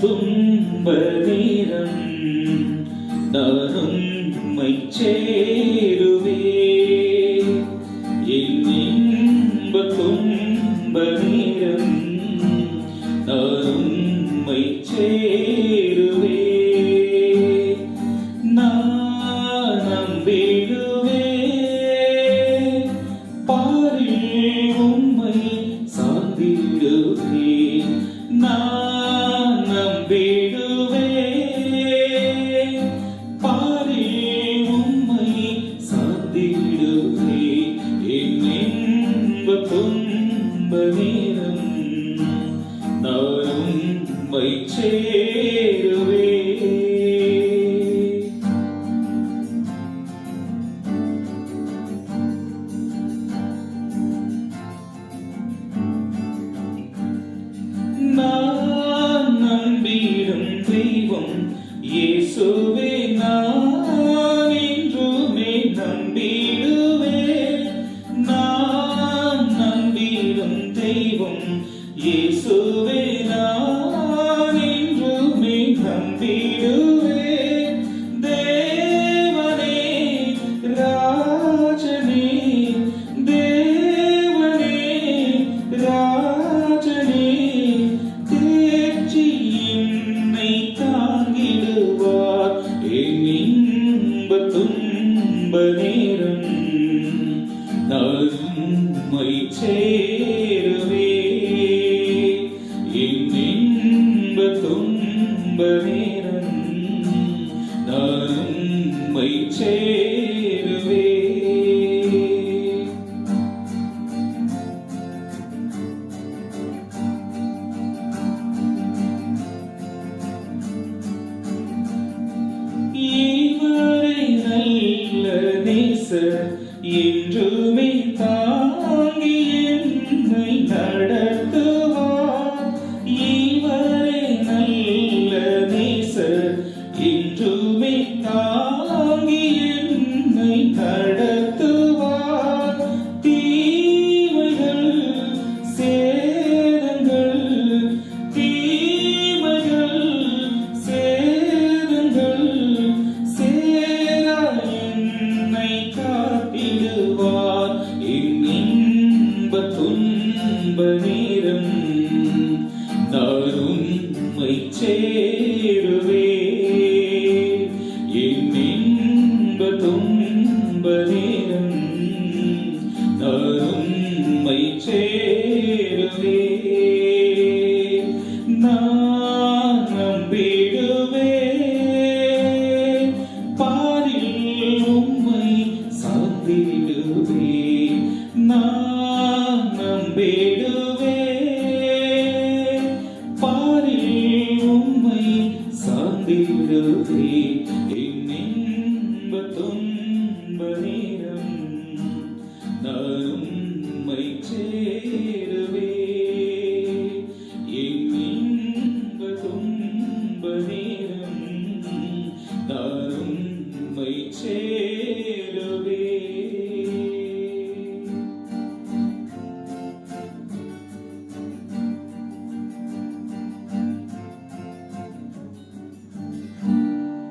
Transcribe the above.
துன்ப நேரம் நானும் சேருவே இன்ப துன்ப நேரம் நானும் சேருவே நான் நம்பிடுவே துன்ப நேரம் நானும் மை சேருவே நான் தெய்வம் இயேசுவே நான் என்றுமே நம்பிடுவே தேவனே ராஜனே தேவனே ராஜனே தேர்ச்சி என்னை தாங்கிடுவார். என் இன்ப துன்ப நேரம் நன்மை சேருவே. இவரை நல்ல நேசர் என்றுமே தாங்கி என்னை நடத்துவார். இவரை நல்ல என்றுமே தாங்கி துன்ப நேரம் நானும் மை சேருவே என் இன்ப துன்ப நம்பிடுவே பாரில் உம்மை சார்ந்திடுவே என் இன்ப துன்ப நேரம் நானும் மை சேருவே. என் இன்ப துன்ப நேரம் நானும் மை சேருவே.